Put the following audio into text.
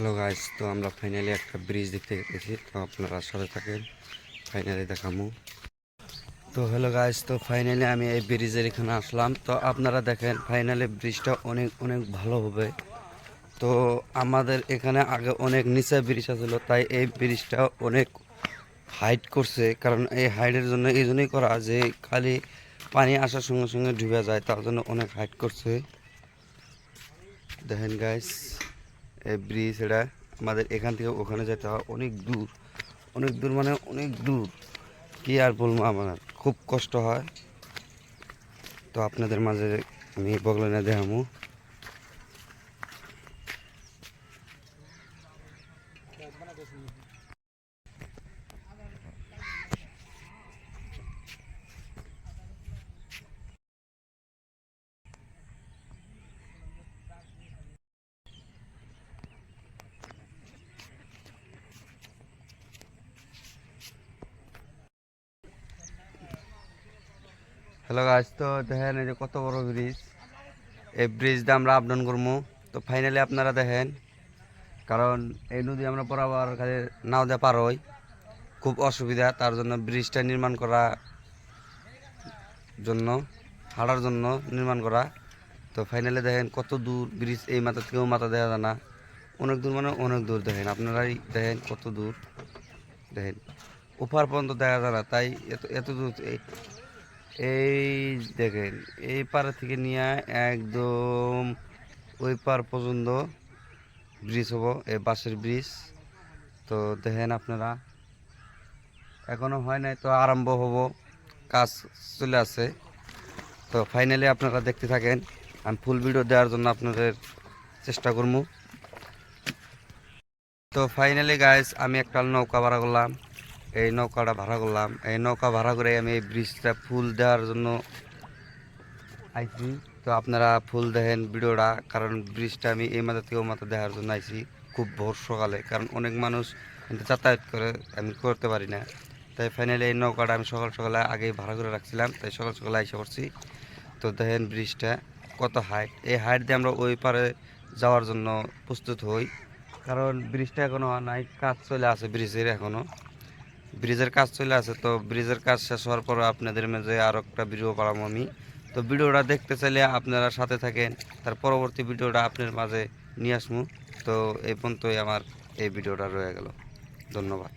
Hello guys, তো আমরা finally একটা ব্রিজ দেখতে গেছি, তো আপনারা সাথে থাকেন ফাইনালি দেখামু। তো হ্যালো গাইস, তো ফাইনালি আমি এই ব্রিজের এখানে আসলাম। তো আপনারা দেখেন ফাইনালি ব্রিজটা অনেক অনেক ভালো হবে। তো আমাদের এখানে আগে অনেক নিচে ব্রিজ আছিল তাই এই ব্রিজটা অনেক হাইট করছে। কারণ এই হাইটের জন্য, এই জন্যই করা যে খালি পানি আসার সঙ্গে সঙ্গে ডুবে যায়, তার জন্য অনেক হাইট করছে। দেখেন এই ব্রিজ, এটা আমাদের এখান থেকে ওখানে যেতে হয়। অনেক দূর অনেক দূর মানে অনেক দূর। কি আর বলব আমার? খুব কষ্ট হয়। তো আপনাদের মাঝে আমি বগলনে দেখামু হ্যালো গাছ তো দেখেন এই যে কত বড় ব্রিজ এই ব্রিজটা আমরা আপডাউন করব তো ফাইনালি আপনারা দেখেন, কারণ এই নদী আমরা বরাবর খালি নাও দিয়ে পার হই। খুব অসুবিধা, তার জন্য ব্রিজটা নির্মাণ করা জন্য, হাঁটার জন্য নির্মাণ করা। তো ফাইনালি দেখেন কত দূর ব্রিজ এই মাথা থেকেও মাথা দেখা যায় না। অনেক দূর মানে অনেক দূর দেখেন, আপনারাই দেখেন কত দূর। দেখেন ওপার পর্যন্ত দেখা যায় না, তাই এত এত দূর এই- দেখেন, এই পাড়া থেকে নিয়ে একদম ওই পার পর্যন্ত ব্রিজ হব এই বাসের ব্রিজ তো দেখেন আপনারা, এখনও হয় নাই তো আরম্ভ হব, কাজ চলে আসে তো ফাইনালি আপনারা দেখতে থাকেন, আমি ফুল ভিডিও দেওয়ার জন্য আপনাদের চেষ্টা করব। তো ফাইনালি গাইস আমি একটা নৌকা ভাড়া করলাম। এই নৌকাটা ভাড়া করলাম। এই নৌকা ভাড়া করে আমি এই ব্রিজটা ফুল দেওয়ার জন্য আইছি। তো আপনারা ফুল দেখেন ভিডিওটা, কারণ ব্রিজটা আমি এই মাথা থেকে ও মাথা দেখার জন্য আইছি খুব ভোর সকালে। কারণ অনেক মানুষ কিন্তু যাতায়াত করে, আমি করতে পারি না। তাই ফাইনালি এই নৌকাটা আমি সকাল সকালে আগেই ভাড়া করে রাখছিলাম, তাই সকাল সকালে আইসা করছি তো দেখেন ব্রিজটা কত হাইট এই হাইট দিয়ে আমরা ওই পারে যাওয়ার জন্য প্রস্তুত হই। কারণ ব্রিজটা এখনও হয় নাই, কাজ চলে আছে ব্রিজের এখনও। ব্রিজের কাজ চলে আছে তো ব্রিজের কাজ শেষ হওয়ার পর আপনাদের মাঝে আরও একটা ভিডিও পাড়াবো আমি। তো ভিডিওটা দেখতে চাইলে আপনারা সাথে থাকেন, তার পরবর্তী ভিডিওটা আপনার মাঝে নিয়ে আসব তো এই পর্যন্তই আমার এই ভিডিওটা রয়ে গেল। ধন্যবাদ।